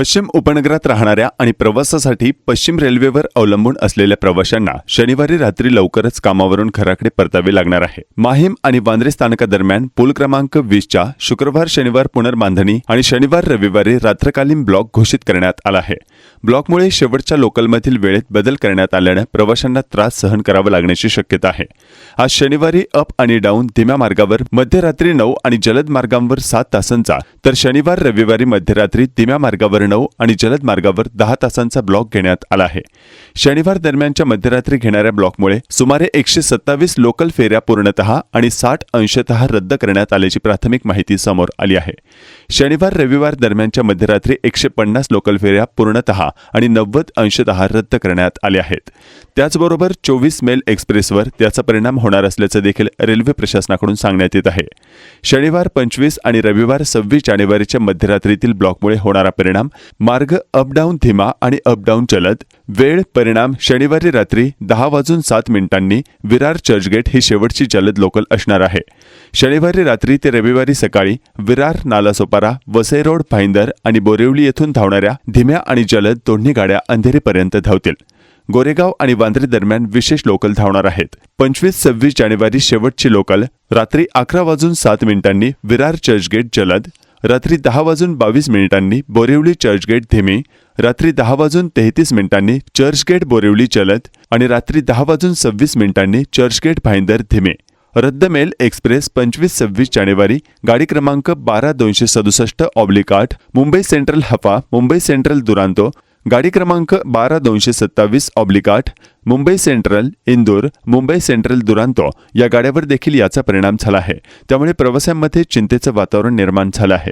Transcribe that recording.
पश्चिम उपनगरात राहणाऱ्या आणि प्रवासासाठी पश्चिम रेल्वेवर अवलंबून असलेल्या प्रवाशांना शनिवारी रात्री लवकरच कामावरून घराकडे परतावे लागणार आहे. माहीम आणि वांद्रे स्थानकादरम्यान पूल क्रमांक वीसच्या शुक्रवार शनिवार पुनर्बांधणी आणि शनिवार रविवारी रात्रकालीन ब्लॉक घोषित करण्यात आला आहे. ब्लॉकमुळे शेवटच्या लोकलमधील वेळेत बदल करण्यात आल्यानं प्रवाशांना त्रास सहन करावा लागण्याची शक्यता आहे. आज शनिवारी अप आणि डाऊन धीम्या मार्गावर मध्यरात्री नऊ आणि जलद मार्गांवर सात तासांचा तर शनिवार रविवारी मध्यरात्री धीम्या मार्गावर नऊ आणि जलद मार्गावर दहा तासांचा ब्लॉक घेण्यात आला आहे. शनिवार दरम्यानच्या मध्यरात्री घेणाऱ्या ब्लॉकमुळे सुमारे एकशे सत्तावीस लोकल फेऱ्या पूर्णतः आणि साठ अंशतः रद्द करण्यात आल्याची प्राथमिक माहिती समोर आली आहे. शनिवार रविवार दरम्यानच्या मध्यरात्री एकशे पन्नास लोकल फेऱ्या पूर्णतः आणि नव्वद अंशतः रद्द करण्यात आल्या आहेत. त्याचबरोबर चोवीस मेल एक्सप्रेसवर त्याचा परिणाम होणार असल्याचं देखील रेल्वे प्रशासनाकडून सांगण्यात येत आहे. शनिवार पंचवीस आणि रविवार सव्वीस जानेवारीच्या मध्यरात्रीतील ब्लॉकमुळे होणारा परिणाम मार्ग अपडाऊन धीमा आणि अपडाऊन जलद वेळ परिणाम शनिवारी रात्री दहा वाजून सात मिनिटांनी विरार चर्चगेट ही शेवटची जलद लोकल असणार आहे. शनिवारी रात्री ते रविवारी सकाळी विरार नालासोपारा वसई रोड भाईंदर आणि बोरिवली येथून धावणाऱ्या धीम्या आणि जलद दोन्ही गाड्या अंधेरीपर्यंत धावतील. गोरेगाव आणि वांद्रे दरम्यान विशेष लोकल धावणार आहेत. पंचवीस सव्वीस जानेवारी शेवटची लोकल रात्री अकरा वाजून सात मिनिटांनी विरार चर्चगेट जलद रात्री दहा वाजून बावीस मिनिटांनी बोरिवली चर्चगेट धीमी रात्री दहा वाजून तेहतीस मिनिटांनी चर्चगेट बोरिवली चलत आणि रात्री दहा वाजून सव्वीस मिनिटांनी चर्चगेट भाईंदर धीमे. रद्द मेल एक्सप्रेस पंचवीस सव्वीस जानेवारी गाडी क्रमांक बारा दोनशे सदुसष्ट ऑब्लिक आठ मुंबई सेंट्रल हफा मुंबई सेंट्रल दुरांतो गाडी क्रमांक बारा दोनशे सत्तावीस ऑब्लिक आठ मुंबई सेंट्रल इंदूर मुंबई सेंट्रल दुरांतो या गाड्यावर देखील याचा परिणाम झाला आहे. त्यामुळे प्रवाशांमध्ये चिंतेचं वातावरण निर्माण झालं आहे.